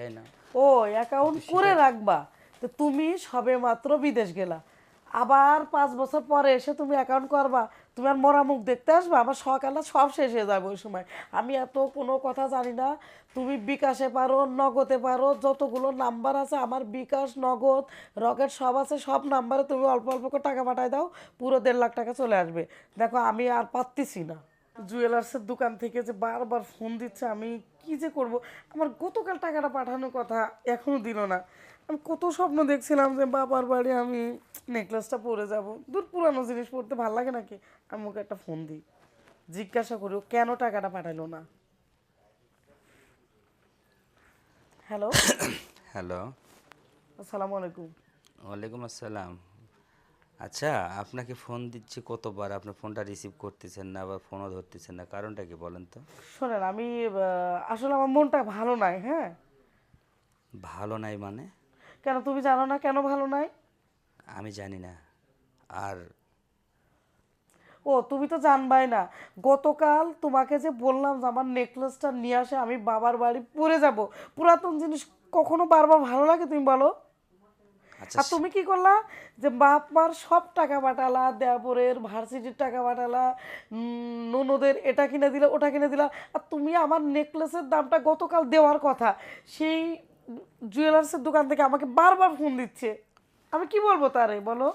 উঠায় না। O account করে রাখবা। তো তুমি সবে মাত্র বিদেশ গেলা। আবার পাঁচ বছর পরে এসে তুমি অ্যাকাউন্ট করবা। তুমি আর মরা মুখ দেখতে আসবে। আমার সকালে সব শেষ হয়ে যাবে ওই সময়। আমি এত কোনো কথা জানি না। তুমি বিকাশে পারো নগদে পারো যতগুলো নাম্বার আছে আমার বিকাশ নগদ রকেট সব আছে সব নাম্বারে তুমি অল্প অল্প করে টাকা পাঠায় দাও। পুরো দেড় লাখ টাকা চলে আসবে। দেখো আমি আর পারতেছি না। জুয়েলার্সের দোকান থেকে যে বারবার ফোন দিচ্ছে আমি কি যে করব? আমার গতকাল টাকাটা পাঠানোর কথা এখনও দিল না। আমি কত স্বপ্ন দেখছিলাম যে বাবার বাড়ি আমি নেকলেসটা পরে যাব। দূর পুরানো জিনিস পরতে ভালো লাগে নাকি? আমি ওকে একটা ফোন দিই। জিজ্ঞাসা করি ও কেন টাকাটা পাঠালো না? হ্যালো হ্যালো আসসালামু আলাইকুম। ওয়ালাইকুম আসসালাম। আচ্ছা আপনাকে ফোন দিচ্ছি কতবার? আপনার ফোনটা রিসিভ করতেছেন না বা ফোনও ধরতেছেন না কারণটা কি বলেন তো? শোনেন আমি আহ, আসলে আমার মনটা ভালো নাই হ্যাঁ। ভালো নাই মানে? কেন তুমি জানো না কেন ভালো নাই? আমি জানি না। আর ও তুমি তো জানবাই না। গতকাল তোমাকে যে বললাম যে আমার নেকলেসটা নিয়ে আসে আমি বাবার বাড়ি পরে যাব। পুরাতন জিনিস কখনো বারবার ভালো লাগে তুমি বলো? আর তুমি কি করলা? যে বাপ মার সব টাকা পাঠালা দেবরের ভার্সিটির টাকা পাঠালা ননদের এটা কিনে দিলা ওটা কিনে দিলা আর তুমি আমার নেকলেসের দামটা গতকাল দেওয়ার কথা। সেই জুয়েলার্সের দোকান থেকে আমাকে বারবার ফোন দিচ্ছে। আমি কি বলব তারে বলো?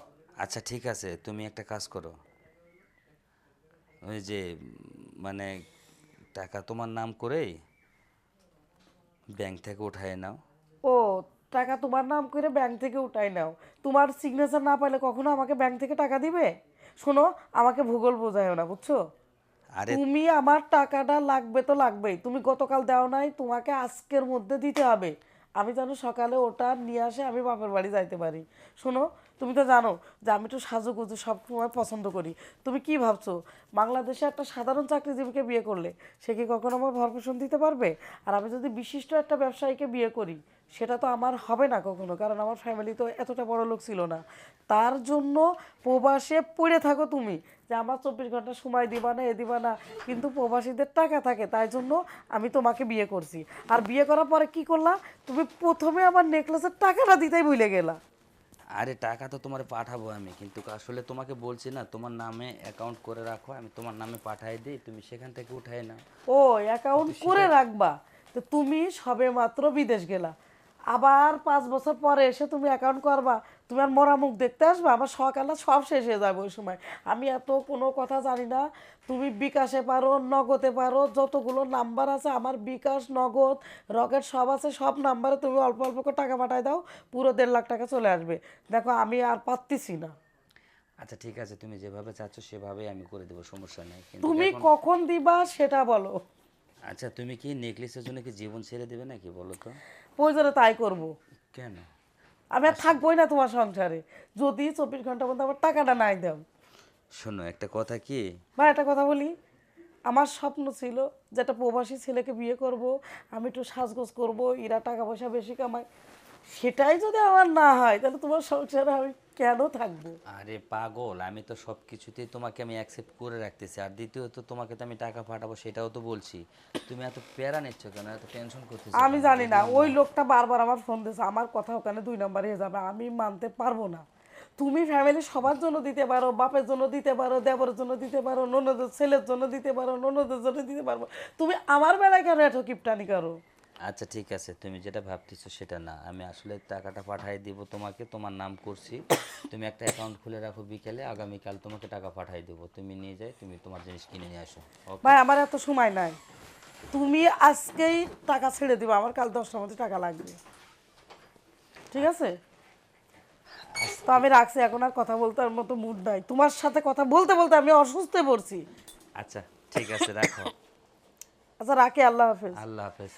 আচ্ছা ঠিক আছে তুমি একটা কাজ করো। ওই যে মানে টাকা তোমার নাম করেই ব্যাংক থেকে উঠায় নাও। টাকা তোমার নাম করে ব্যাংক থেকে উঠাই নাও। তোমার সিগনেচার না পাইলে কখনো আমাকে ব্যাংক থেকে টাকা দিবে? শোনো আমাকে ভূগোল বোঝায়ও না বুঝছ? আরে তুমি আমার টাকাটা লাগবে তো লাগবেই। তুমি গতকাল দাও নাই তোমাকে আজকের মধ্যে দিতে হবে। আমি যেন সকালে ওটা নিয়ে আসে আমি বাপের বাড়ি যাইতে পারি। শোনো তুমি তো জানো যে আমি একটু সাজুগুজু সব সময় পছন্দ করি। তুমি কি ভাবছ বাংলাদেশে একটা সাধারণ চাকরিজীবীকে বিয়ে করলে সে কি কখনো আমার ভরপোষণ দিতে পারবে? আর আমি যদি বিশিষ্ট একটা ব্যবসায়ীকে বিয়ে করি সেটা তো আমার হবে না কখনো কারণ আমার ফ্যামিলি তো এতটা বড় লোক ছিল না। তার জন্য প্রবাসে পড়ে থাকো তুমি যে আমার চব্বিশ ঘণ্টা সময় দিবা না এ দিবা না কিন্তু প্রবাসীদের টাকা থাকে তাই জন্য আমি তোমাকে বিয়ে করছি। আর বিয়ে করার পরে কি করলা? তুমি প্রথমে আমার নেকলেসের টাকাটা দিতেই ভুলে গেলা। আরে টাকা তো তোমার পাঠাবো আমি কিন্তু আসলে তোমাকে বলছি না তোমার নামে অ্যাকাউন্ট করে রাখো আমি তোমার নামে পাঠাই দিই তুমি সেখান থেকে উঠাই না ও অ্যাকাউন্ট করে রাখবা। তো তুমি সবে মাত্র বিদেশ গেলা। আবার পাঁচ বছর পরে এসে তুমি অ্যাকাউন্ট করবা তুমি আর মরা মুখ দেখতে আসবে আমার সকালে সব শেষ হয়ে যাবে ওই সময়। আমি এত কোনো কথা জানি না তুমি বিকাশে পারো নগদে পারো যতগুলো নাম্বার আছে আমার বিকাশ নগদ রকেট সব আছে সব নাম্বারে তুমি অল্প অল্প করে টাকা পাঠায় দাও পুরো দেড় লাখ টাকা চলে আসবে। দেখো আমি আর পারতেছি না। আচ্ছা ঠিক আছে তুমি যেভাবে চাচ্ছ সেভাবেই আমি করে দেবো সমস্যা নেই। তুমি কখন দিবা সেটা বলো। আচ্ছা তুমি কি নেকলেসের জন্য কি জীবন ছেড়ে দেবে নাকি বলো তো? প্রয়োজনে তাই করব। কেন? আমি আর থাকবোই না তোমার সংসারে। যদি চব্বিশ ঘণ্টা মধ্যে আমার টাকাটা নাই দাও। শোনো একটা কথা কি? বা একটা কথা বলি। আমার স্বপ্ন ছিল যে একটা প্রবাসী ছেলেকে বিয়ে করব আমি একটু সাজগোজ করব এরা টাকা পয়সা বেশি কামায়। সেটাই যদি আমার না হয় তাহলে তোমার সংসারে আমি কেন থাকব? আরে পাগল আমি তো সব কিছুতেই তোমাকে আমি অ্যাকসেপ্ট করে রাখতেছি। আর দ্বিতীয়ত তোমাকে তো আমি টাকা পাঠাবো সেটাও তো বলছি। তুমি এত প্যারা নিচ্ছ কেন? এত টেনশন করতেছো আমি? জানি না ওই লোকটা বারবার আমার ফোন দিয়েছে আমার কথা ওখানে দুই নম্বরে হয়ে যাবে আমি মানতে পারব না। তুমি ফ্যামিলি সবার জন্য দিতে পারো বাপের জন্য দিতে পারো দেবরের জন্য দিতে পারো ননদের ছেলের জন্য দিতে পারো ননদের জন্য দিতে পারব। তুমি আমার বেলায় কেন এত কিপটানি করো? আচ্ছা ঠিক আছে। তুমি যেটা ভাবতেছো সেটা না। আমি আসলে টাকাটা পাঠিয়ে দিব তোমাকে তোমার নাম করছি। তুমি একটা অ্যাকাউন্ট খুলে রাখো বিকেলে আগামীকাল তোমাকে টাকা পাঠিয়ে দেবো। তুমি নিয়ে যাই তুমি তোমার জিনিস কিনে নিয়ে আসো। ভাই আমার এত সময় নাই। তুমি আজকেই টাকা ছেড়ে দিবে আমার কাল দশটার মধ্যে টাকা লাগবে। ঠিক আছে? তো আমি রাখছি এখন আর কথা বলতে আর মতো মুড নাই। তোমার সাথে কথা বলতে বলতে আমি অসুস্থ পড়ছি। আচ্ছা ঠিক আছে রাখো। আচ্ছা রাখি আল্লাহ হাফেজ। আল্লাহ হাফেজ।